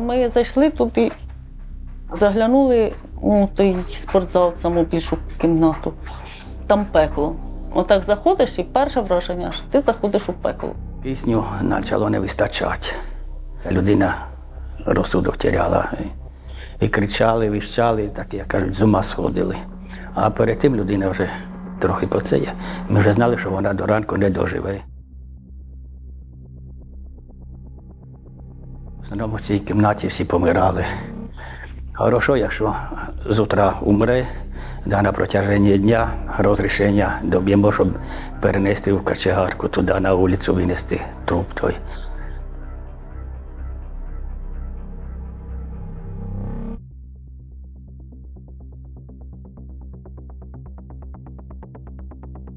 Ми зайшли тут і заглянули у той спортзал, саму більшу кімнату. Там пекло. Отак заходиш, і перше враження, що ти заходиш у пекло. Кисню почало не вистачати. Людина розсудок теряла. І, кричали, віщали, так як кажуть, з ума сходили. А перед тим людина вже трохи по це. Ми вже знали, що вона до ранку не доживе. Основному в цій кімнаті всі помирали. Хорошо, якщо з утра умре, да на протяженні дня розрішення доб'ємо, щоб перенести в качегарку туди на вулицю, винести труп той.